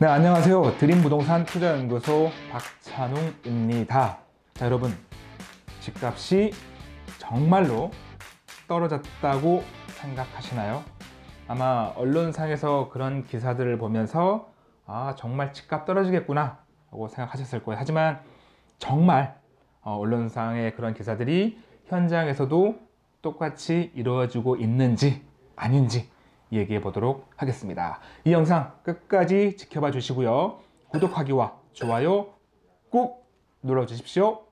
네, 안녕하세요. 드림부동산 투자연구소 박찬웅입니다. 자, 여러분. 집값이 정말로 떨어졌다고 생각하시나요? 아마 언론상에서 그런 기사들을 보면서 아, 정말 집값 떨어지겠구나 라고 생각하셨을 거예요. 하지만 정말 어, 언론상의 그런 기사들이 현장에서도 똑같이 이루어지고 있는지 아닌지 얘기해 보도록 하겠습니다. 이 영상 끝까지 지켜봐 주시고요. 구독하기와 좋아요 꾹 눌러 주십시오.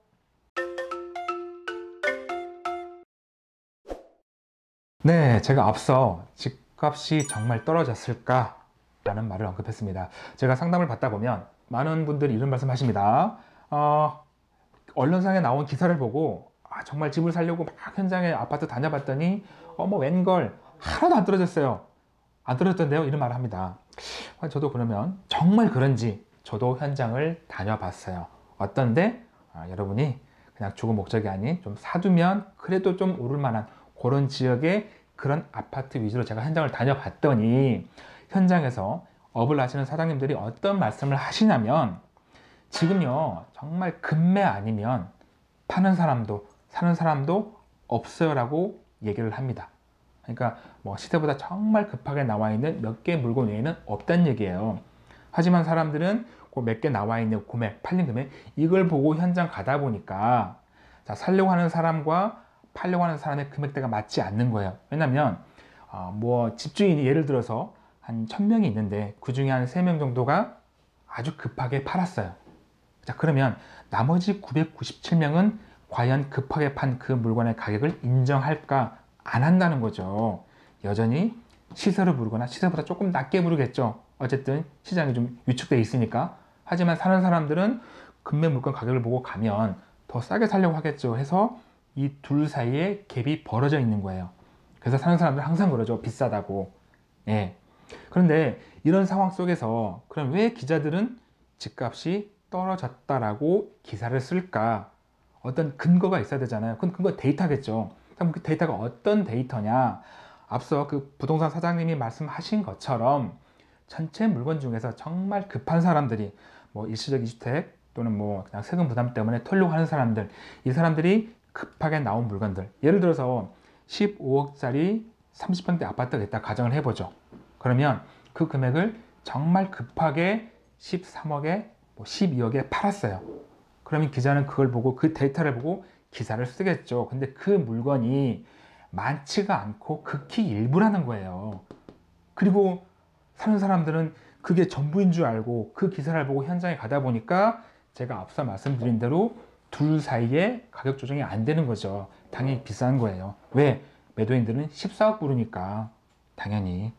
네, 제가 앞서 집값이 정말 떨어졌을까? 라는 말을 언급했습니다. 제가 상담을 받다 보면 많은 분들이 이런 말씀 하십니다. 어, 언론상에 나온 기사를 보고 아, 정말 집을 살려고 막 현장에 아파트 다녀봤더니 어머 웬걸 하나도 안 떨어졌어요. 안 떨어졌던데요? 이런 말을 합니다. 아, 저도 그러면 정말 그런지 저도 현장을 다녀봤어요. 어떤데 아, 여러분이 그냥 주거 목적이 아닌 좀 사두면 그래도 좀 오를 만한 그런 지역의 그런 아파트 위주로 제가 현장을 다녀봤더니 현장에서 업을 하시는 사장님들이 어떤 말씀을 하시냐면 지금요 정말 급매 아니면 파는 사람도 사는 사람도 없어요 라고 얘기를 합니다 그러니까 뭐 시세보다 정말 급하게 나와 있는 몇 개 물건 외에는 없다는 얘기예요. 하지만 사람들은 그 몇 개 나와 있는 금액 팔린 금액 이걸 보고 현장 가다 보니까 자 살려고 하는 사람과 팔려고 하는 사람의 금액대가 맞지 않는 거예요. 왜냐면 어, 뭐 집주인이 예를 들어서 한 1000명이 있는데 그 중에 한 3명 정도가 아주 급하게 팔았어요. 자 그러면 나머지 997명은 과연 급하게 판 그 물건의 가격을 인정할까 안 한다는 거죠 여전히 시세로 부르거나 시세보다 조금 낮게 부르겠죠 어쨌든 시장이 좀 위축되어 있으니까 하지만 사는 사람들은 금매 물건 가격을 보고 가면 더 싸게 살려고 하겠죠 해서 이 둘 사이에 갭이 벌어져 있는 거예요 그래서 사는 사람들 항상 그러죠 비싸다고 예. 그런데 이런 상황 속에서 그럼 왜 기자들은 집값이 떨어졌다라고 기사를 쓸까? 어떤 근거가 있어야 되잖아요. 그건 근거 데이터겠죠. 그럼 그 데이터가 어떤 데이터냐? 앞서 그 부동산 사장님이 말씀하신 것처럼 전체 물건 중에서 정말 급한 사람들이 뭐 일시적 이주택 또는 뭐 그냥 세금 부담 때문에 털려고 하는 사람들 이 사람들이 급하게 나온 물건들 예를 들어서 15억짜리 30평대 아파트가 있다 가정을 해보죠. 그러면 그 금액을 정말 급하게 13억에 뭐 12억에 팔았어요. 그러면 기자는 그걸 보고 그 데이터를 보고 기사를 쓰겠죠. 근데 그 물건이 많지가 않고 극히 일부라는 거예요. 그리고 사는 사람들은 그게 전부인 줄 알고 그 기사를 보고 현장에 가다 보니까 제가 앞서 말씀드린 대로 둘 사이에 가격 조정이 안 되는 거죠. 당연히 비싼 거예요. 왜? 매도인들은 14억 부르니까 당연히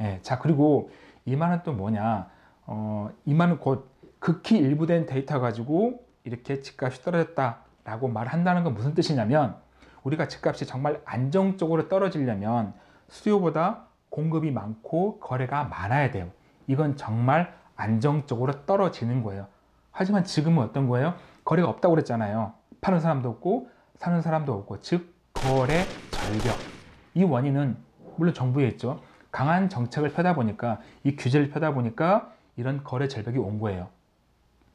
예, 자 그리고 이 말은 또 뭐냐 어, 이 말은 곧 극히 일부된 데이터 가지고 이렇게 집값이 떨어졌다 라고 말한다는 건 무슨 뜻이냐면 우리가 집값이 정말 안정적으로 떨어지려면 수요보다 공급이 많고 거래가 많아야 돼요. 이건 정말 안정적으로 떨어지는 거예요. 하지만 지금은 어떤 거예요? 거래가 없다고 그랬잖아요. 파는 사람도 없고 사는 사람도 없고 즉 거래 절벽. 이 원인은 물론 정부에 있죠. 강한 정책을 펴다 보니까 이 규제를 펴다 보니까 이런 거래 절벽이 온 거예요.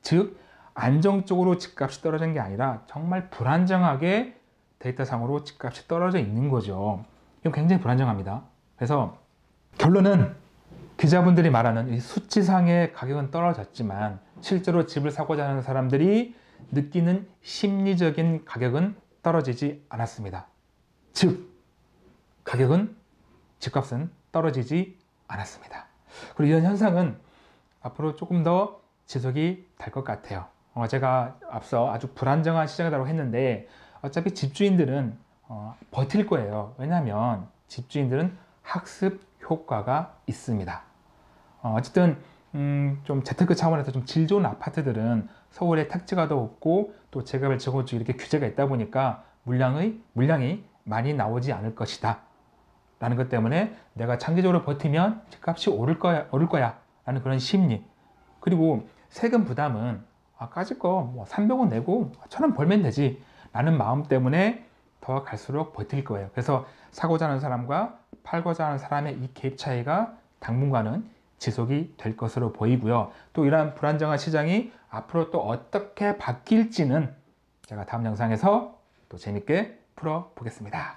즉 안정적으로 집값이 떨어진 게 아니라 정말 불안정하게 데이터상으로 집값이 떨어져 있는 거죠. 이건 굉장히 불안정합니다. 그래서 결론은 기자분들이 말하는 이 수치상의 가격은 떨어졌지만 실제로 집을 사고자 하는 사람들이 느끼는 심리적인 가격은 떨어지지 않았습니다. 즉 가격은 집값은 떨어지지 않았습니다. 그리고 이런 현상은 앞으로 조금 더 지속이 될 것 같아요. 어, 제가 앞서 아주 불안정한 시장이라고 했는데 어차피 집주인들은 어, 버틸 거예요. 왜냐하면 집주인들은 학습 효과가 있습니다. 어, 어쨌든 음, 좀 재테크 차원에서 좀 질 좋은 아파트들은 서울에 택지가 더 없고 또 재개발 재건축 이렇게 규제가 있다 보니까 물량의 물량이 많이 나오지 않을 것이다. 라는 것 때문에 내가 장기적으로 버티면 집값이 오를 거야, 오를 거야. 라는 그런 심리. 그리고 세금 부담은 아, 까짓 거뭐 300원 내고 1000원 벌면 되지. 라는 마음 때문에 더 갈수록 버틸 거예요. 그래서 사고자 하는 사람과 팔고자 하는 사람의 이 갭 차이가 당분간은 지속이 될 것으로 보이고요. 또 이러한 불안정한 시장이 앞으로 또 어떻게 바뀔지는 제가 다음 영상에서 또 재밌게 풀어보겠습니다.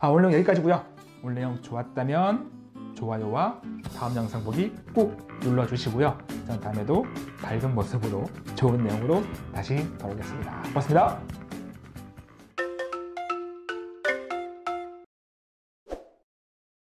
아, 오늘 여기까지고요. 오늘 내용 좋았다면 좋아요와 다음 영상 보기 꼭 눌러주시고요. 저는 다음에도 밝은 모습으로 좋은 내용으로 다시 돌아오겠습니다. 고맙습니다.